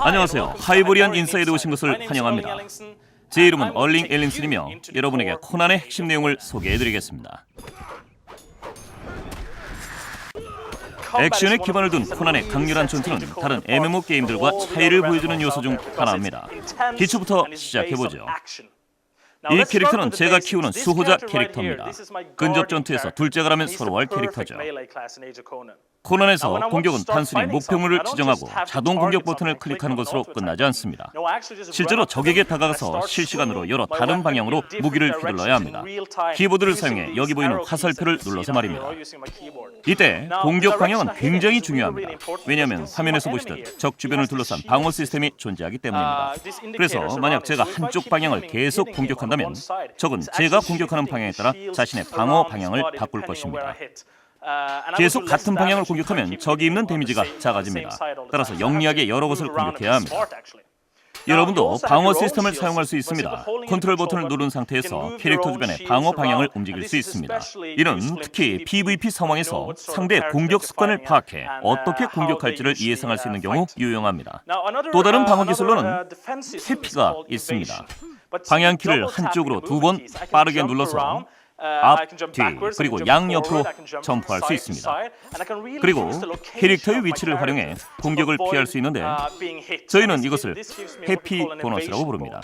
안녕하세요. 하이보리안 인사이드 오신 것을 환영합니다. 제 이름은 얼링 엘린슨이며 여러분에게 코난의 핵심 내용을 소개해드리겠습니다. 액션에 기반을 둔 코난의 강렬한 전투는 다른 MMO 게임들과 차이를 보여주는 요소 중 하나입니다. 기초부터 시작해보죠. 이 캐릭터는 제가 키우는 수호자 캐릭터입니다. 근접 전투에서 둘째가라면 서로 할 캐릭터죠. 코난에서 공격은 단순히 목표물을 지정하고 자동 공격 버튼을 클릭하는 것으로 끝나지 않습니다. 실제로 적에게 다가가서 실시간으로 여러 다른 방향으로 무기를 휘둘러야 합니다. 키보드를 사용해 여기 보이는 화살표를 눌러서 말입니다. 이때 공격 방향은 굉장히 중요합니다. 왜냐하면 화면에서 보시듯 적 주변을 둘러싼 방어 시스템이 존재하기 때문입니다. 그래서 만약 제가 한쪽 방향을 계속 공격한다면 적은 제가 공격하는 방향에 따라 자신의 방어 방향을 바꿀 것입니다. 계속 같은 방향을 공격하면 적이 입는 데미지가 작아집니다. 따라서 영리하게 여러 곳을 공격해야 합니다. 여러분도 방어 시스템을 사용할 수 있습니다. 컨트롤 버튼을 누른 상태에서 캐릭터 주변의 방어 방향을 움직일 수 있습니다. 이는 특히 PVP 상황에서 상대의 공격 습관을 파악해 어떻게 공격할지를 예상할 수 있는 경우 유용합니다. 또 다른 방어 기술로는 회피가 있습니다. 방향키를 한쪽으로 두 번 빠르게 눌러서 앞, 뒤, 그리고 양옆으로 점프할 수 있습니다. 그리고 캐릭터의 위치를 활용해 공격을 피할 수 있는데 저희는 이것을 해피 보너스라고 부릅니다.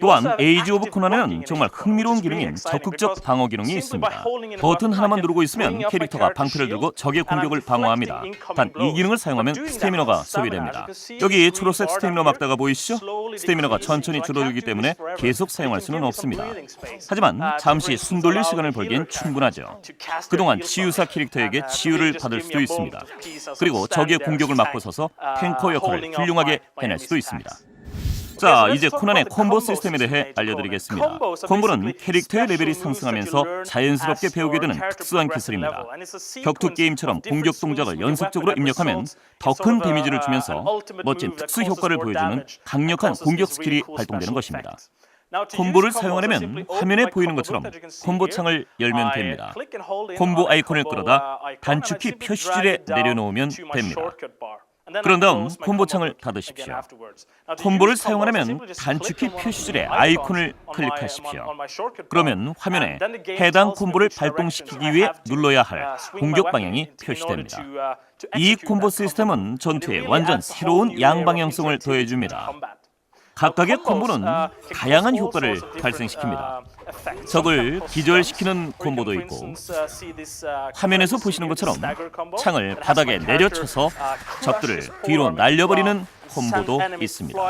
또한 에이지 오브 코난에는 정말 흥미로운 기능인 적극적 방어 기능이 있습니다. 버튼 하나만 누르고 있으면 캐릭터가 방패를 들고 적의 공격을 방어합니다. 단 이 기능을 사용하면 스태미너가 소비됩니다. 여기 초록색 스태미너 막다가 보이시죠? 스태미너가 천천히 줄어들기 때문에 계속 사용할 수는 없습니다. 하지만 잠시 숨 돌릴 시간을 벌기엔 충분하죠. 그동안 치유사 캐릭터에게 치유를 받을 수도 있습니다. 그리고 적의 공격을 막고 서서 탱커 역할을 훌륭하게 해낼 수도 있습니다. 자, 이제 코난의 콤보 시스템에 대해 알려드리겠습니다. 콤보는 캐릭터의 레벨이 상승하면서 자연스럽게 배우게 되는 특수한 기술입니다. 격투 게임처럼 공격 동작을 연속적으로 입력하면 더 큰 데미지를 주면서 멋진 특수 효과를 보여주는 강력한 공격 스킬이 발동되는 것입니다. 콤보를 사용하려면 화면에 보이는 것처럼 콤보 창을 열면 됩니다. 콤보 아이콘을 끌어다 단축키 표시줄에 내려놓으면 됩니다. 그런 다음 콤보 창을 닫으십시오. 콤보를 사용하려면 단축키 표시줄에 아이콘을 클릭하십시오. 그러면 화면에 해당 콤보를 발동시키기 위해 눌러야 할 공격 방향이 표시됩니다. 이 콤보 시스템은 전투에 완전 새로운 양방향성을 더해줍니다. 각각의 콤보는 다양한 효과를 발생시킵니다. 적을 기절시키는 콤보도 있고 화면에서 보시는 것처럼 창을 바닥에 내려쳐서 적들을 뒤로 날려버리는 콤보도 있습니다.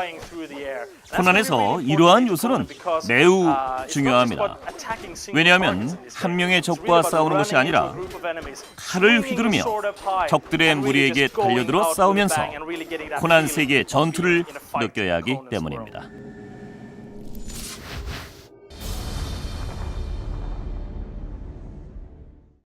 코난에서 이러한 요소는 매우 중요합니다. 왜냐하면 한 명의 적과 싸우는 것이 아니라 칼을 휘두르며 적들의 무리에게 달려들어 싸우면서 코난 세계의 전투를 느껴야 하기 때문입니다.